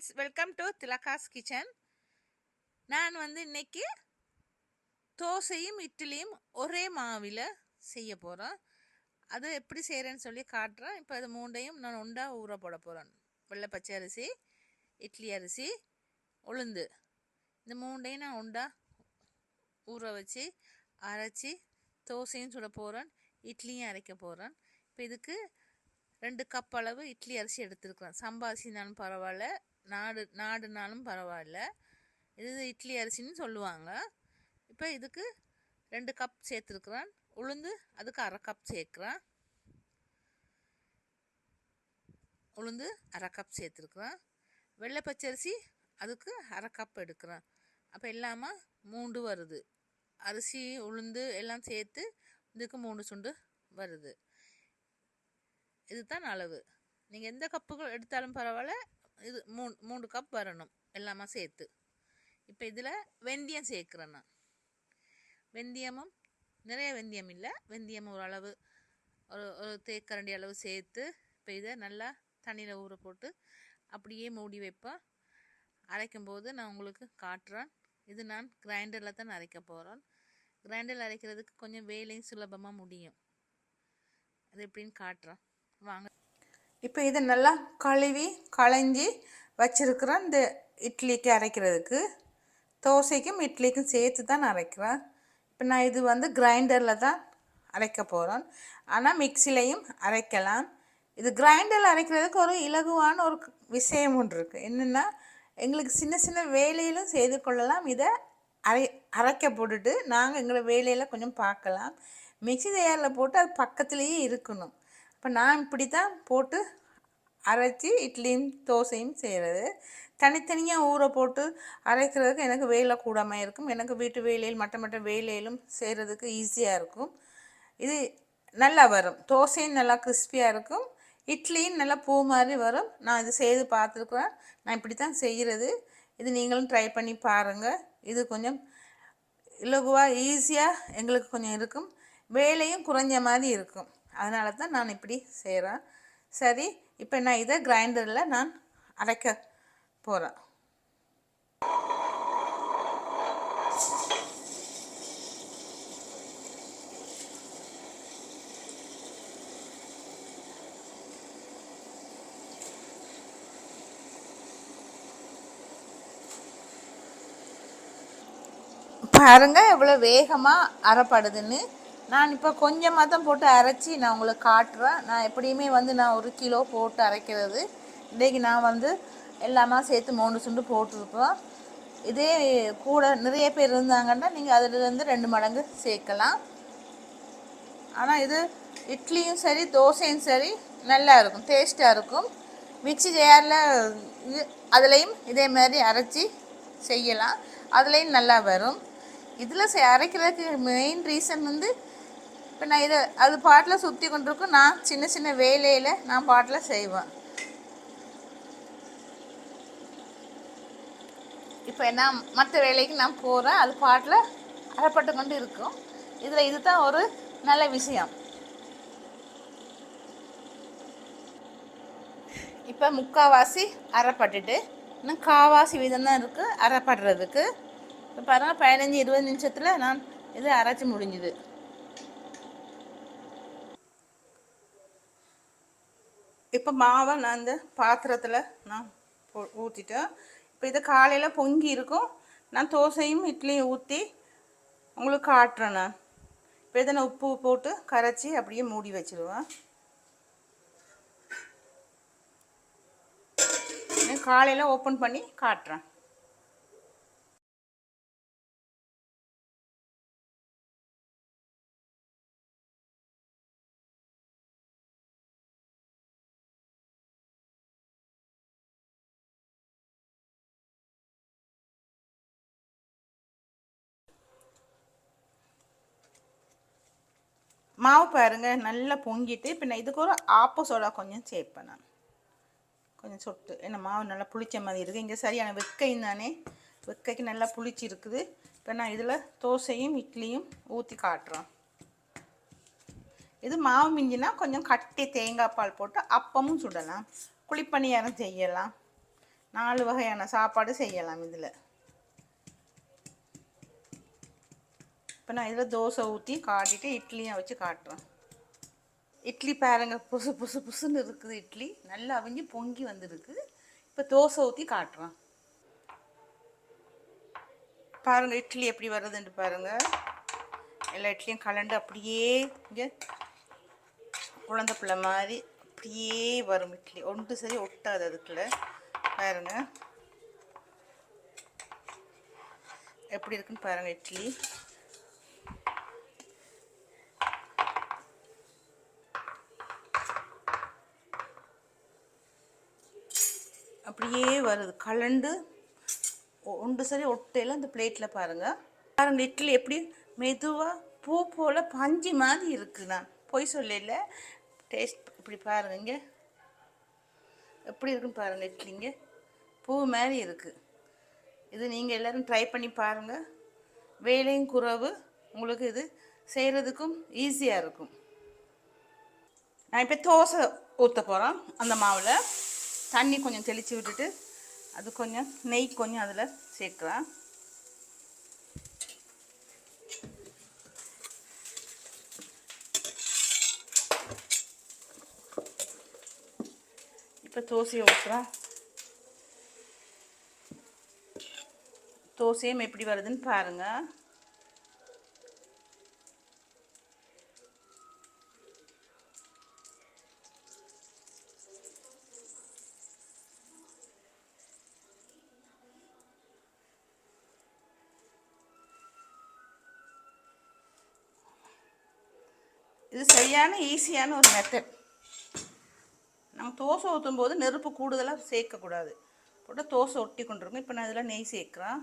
Friends welcome to Thilagas kitchen நான் வந்து இன்னைக்கு தோசையும் இட்லியும் ஒரே மாவில் செய்ய போகிறேன் அது எப்படி செய்கிறேன்னு சொல்லி காட்டுறேன். இப்போ அது மூண்டையும் நான் உண்டா ஊற போட போகிறேன் வெள்ளை பச்சை அரிசி இட்லி அரிசி உளுந்து. இந்த மூண்டையும் நான் உண்டா ஊற வச்சு அரைச்சி தோசையும் சுட போகிறேன் இட்லியும் அரைக்க போகிறேன் இப்போ இதுக்கு ரெண்டு கப் அளவு இட்லி அரிசி எடுத்துருக்குறேன். சம்பா அரிசினாலும் பரவாயில்ல நாடு நாடுனாலும் பரவாயில்ல. இது இட்லி அரிசின்னு சொல்லுவாங்க. இப்போ இதுக்கு ரெண்டு கப் சேர்த்துருக்குறேன். உளுந்து அதுக்கு அரை கப் சேர்க்குறேன். உளுந்து அரை கப் சேர்த்துருக்குறேன். வெள்ளை பச்சரிசி அதுக்கு அரை கப் எடுக்கிறேன். அப்போ எல்லாமா மூண்டு வருது. அரிசி உளுந்து எல்லாம் சேர்த்து இதுக்கு மூணு சுண்டு வருது. இதுதான் அளவு. நீங்கள் எந்த கப்புகள் எடுத்தாலும் பரவாயில்ல இது மூணு மூணு கப் வரணும். எல்லாமே சேர்த்து. இப்போ இதில் வெந்தயம் சேர்க்குறேன் நான். வெந்தயமும் நிறைய வெந்தயம் இல்லை. வெந்தயம் ஒரு அளவு ஒரு ஒரு தேக்கரண்டி அளவு சேர்த்து இப்போ இதை நல்லா தண்ணியில் ஊற போட்டு அப்படியே மூடி வைப்பேன். அரைக்கும் போது நான் உங்களுக்கு காட்டுறேன். இது நான் கிரைண்டரில் தான் அரைக்க போகிறேன் கிரைண்டரில் அரைக்கிறதுக்கு கொஞ்சம் வேலையும் சுலபமாக முடியும். அது எப்படின்னு காட்டுறேன். வாங்க. இப்போ இதை நல்லா கழுவி களைஞ்சி வச்சிருக்கிறேன் இந்த இட்லிக்கு அரைக்கிறதுக்கு தோசைக்கும் இட்லிக்கும் சேர்த்து தான் அரைக்கிறேன். இப்போ நான் இது வந்து கிரைண்டரில் தான் அரைக்க போகிறேன் ஆனால் மிக்சிலையும் அரைக்கலாம். இது கிரைண்டரில் அரைக்கிறதுக்கு ஒரு இலகுவான ஒரு விஷயம் ஒன்று இருக்குது என்னென்னா எங்களுக்கு சின்ன சின்ன வேலையிலும் செய்து கொள்ளலாம். இதை அரை அரைக்க போட்டுட்டு நாங்கள் எங்களை வேலையில் கொஞ்சம் பார்க்கலாம். மிக்சி தயாரில் போட்டு அது பக்கத்துலேயே இருக்கணும். இப்போ நான் இப்படி தான் போட்டு அரைச்சி இட்லியும் தோசையும் செய்கிறது தனித்தனியாக ஊற போட்டு அரைக்கிறதுக்கு எனக்கு வேலை கூடாமல் இருக்கும். எனக்கு வீட்டு வேலையில் மற்ற மற்ற வேலையிலும் செய்கிறதுக்கு ஈஸியாக இருக்கும். இது நல்லா வரும். தோசையும் நல்லா கிறிஸ்பியாக இருக்கும். இட்லியும் நல்லா பூ மாதிரி வரும். நான் இது செய்து பார்த்துருக்குறேன். நான் இப்படி தான் செய்கிறது. இது நீங்களும் ட்ரை பண்ணி பாருங்கள் இது கொஞ்சம் இலகுவாக ஈஸியாக எங்களுக்கு கொஞ்சம் இருக்கும். வேலையும் குறைஞ்ச மாதிரி இருக்கும். அதனால தான் நான் இப்படி செய்கிறேன் சரி இப்போ நான் இதை கிரைண்டரில் நான் அரைக்க போகிறேன் பாருங்க எவ்வளோ வேகமாக அறப்படுதுன்னு நான் இப்போ கொஞ்சமாக தான் போட்டு அரைச்சி நான் உங்களுக்கு காட்டுறேன். நான் எப்படியுமே வந்து நான் ஒரு கிலோ போட்டு அரைக்கிறது. இன்றைக்கி நான் வந்து எல்லாமே சேர்த்து மூணு சுண்டு போட்டிருப்போம். இதே கூட நிறைய பேர் இருந்தாங்கன்னா நீங்கள் அதிலிருந்து ரெண்டு மடங்கு சேர்க்கலாம். ஆனால் இது இட்லியும் சரி தோசையும் சரி நல்லா இருக்கும் டேஸ்ட்டாக இருக்கும். மிக்சி ஜாரில் இது அதுலேயும் இதே மாதிரி அரைச்சி செய்யலாம். அதுலேயும் நல்லா வரும். இதில் அரைக்கிறதுக்கு மெயின் ரீசன் வந்து இப்போ நான் இதை அது பாட்டில் சுற்றி கொண்டிருக்கும். நான் சின்ன சின்ன வேலையில் நான் பாட்டில் செய்வேன். இப்போ நான் மற்ற வேலைக்கு நான் போகிறேன் அது பாட்டில் அறப்பட்டு கொண்டு இருக்கும். இதில் இது தான் ஒரு நல்ல விஷயம். இப்போ முக்கால்வாசி அரைப்பட்டுட்டு இன்னும் காவாசி வீதம் தான் இருக்குது அரைப்படுறதுக்கு இப்போ பாருங்கள் பதினஞ்சு இருபது நிமிஷத்தில் நான் இது அரைச்சி முடிஞ்சுது. இப்போ மாவை நான் இந்த பாத்திரத்தில் நான் போ ஊற்றிட்டேன் இப்போ இது காலையில் பொங்கி இருக்கும். நான் தோசையும் இட்லியும் ஊற்றி உங்களுக்கு காட்டுறேன் நான். இப்போ இதை நான் உப்பு போட்டு கரைச்சி அப்படியே மூடி வச்சுருவேன். காலையில் ஓப்பன் பண்ணி காட்டுறேன். மாவு பாருங்கள் நல்லா பொங்கிட்டு இப்போ நான் இதுக்கு ஒரு ஆப்போ சோடா கொஞ்சம் சேர்ப்பேன் நான். கொஞ்சம் சொட்டு. ஏன்னா மாவு நல்லா புளிச்ச மாதிரி இருக்குது இங்கே சரியான வெக்கையும் தானே? வெக்கைக்கு நல்லா புளிச்சு இருக்குது இப்போ நான் இதில் தோசையும் இட்லியும் ஊற்றி காட்டுறேன். இது மாவு மிஞ்சினா கொஞ்சம் கட்டி தேங்காய் பால் போட்டு அப்பமும் சுடலாம். குழிப்பணியாரம் செய்யலாம். நாலு வகையான சாப்பாடு செய்யலாம் இதில். இப்போ நான் இதில் தோசை ஊற்றி காட்டிட்டு இட்லியும் வச்சு காட்டுறேன். இட்லி பாருங்க புசு புசு புசுன்னு இருக்குது இட்லி. நல்லா அவிஞ்சு பொங்கி வந்துருக்கு. இப்போ தோசை ஊற்றி காட்டுறேன். பாருங்கள் இட்லி எப்படி வர்றதுன்ட்டு பாருங்கள் எல்லா இட்லியும் கலண்டு அப்படியே இங்கே குழந்த பிள்ளை மாதிரி அப்படியே வரும் இட்லி. ஒன்று சரி ஒட்டாது அதுக்குள்ள. பாருங்க. எப்படி இருக்குன்னு பாருங்கள் இட்லி. அப்படியே வருது. கலண்டு ஒன்று சரி ஒட்டையில் அந்த பிளேட்டில் பாருங்கள் பாருங்க இட்லி எப்படி மெதுவாக பூ போல் பஞ்சு மாதிரி இருக்குண்ணா பொய் சொல்லல. டேஸ்ட் இப்படி பாருங்க இங்கே. எப்படி இருக்குன்னு பாருங்க இட்லிங்க பூ மாதிரி இருக்குது இது நீங்கள் எல்லோரும் ட்ரை பண்ணி பாருங்கள் வேலையும் குறவு. உங்களுக்கு இது செய்கிறதுக்கும் ஈஸியாக இருக்கும். நான் இப்போ தோசை ஊற்ற போகிறோம் அந்த மாவில் தண்ணி கொஞ்சம் தெளித்து விட்டுட்டு அது கொஞ்சம் நெய் கொஞ்சம் அதில் சேர்க்கலாம். இப்போ தோசையை ஊற்றுறோம் தோசையும் எப்படி வருதுன்னு பாருங்கள் இது சரியான ஈஸியான ஒரு மெத்தட் நம்ம தோசை ஊற்றும் போது நெருப்பு கூடுதலாக சேர்க்கக்கூடாது. போட்டு தோசை ஒட்டி கொண்டிருக்கும். இப்போ நான் இதில் நெய் சேர்க்குறேன்.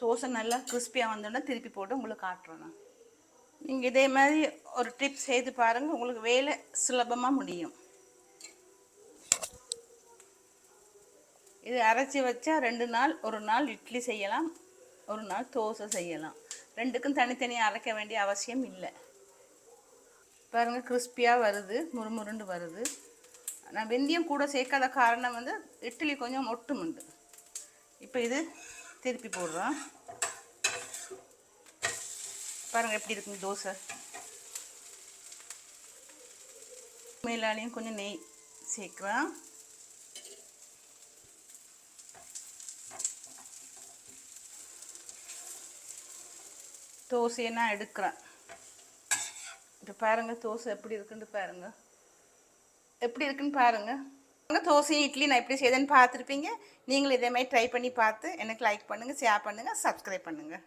தோசை நல்லா கிறிஸ்பியாக வந்தோடனே திருப்பி போட்டு உங்களுக்கு காட்டுறேன் நான். நீங்கள் இதே மாதிரி ஒரு ட்ரிப் செய்து பாருங்கள் உங்களுக்கு வேலை சுலபமாக முடியும். இது அரைச்சி வச்சா ரெண்டு நாள் ஒரு நாள் இட்லி செய்யலாம் ஒரு நாள் தோசை செய்யலாம். ரெண்டுக்கும் தனித்தனியாக அரைக்க வேண்டிய அவசியம் இல்லை. பாருங்கள் கிறிஸ்பியாக வருது முறுமுருண்டு வருது. நான் வெந்தயம் கூட சேர்க்காத காரணம் வந்து இட்லி கொஞ்சம் ஒட்டுமுண்டு இப்போ இது திருப்பி போடுறோம். பாருங்கள் எப்படி இருக்குங்க தோசை. மேலாலையும் கொஞ்சம் நெய் சேர்க்குறேன் தோசையை நான் எடுக்கிறேன். இப்போ பாருங்க தோசை எப்படி இருக்குன்னு பாருங்க. எப்படி இருக்குன்னு பாருங்க. உங்கள் தோசையும் இட்லி நான் எப்படி செய்தேன்னு பார்த்துருப்பீங்க. நீங்களும் இதே மாதிரி ட்ரை பண்ணி பார்த்து எனக்கு லைக் பண்ணுங்கள் ஷேர் பண்ணுங்கள் சப்ஸ்கிரைப் பண்ணுங்கள்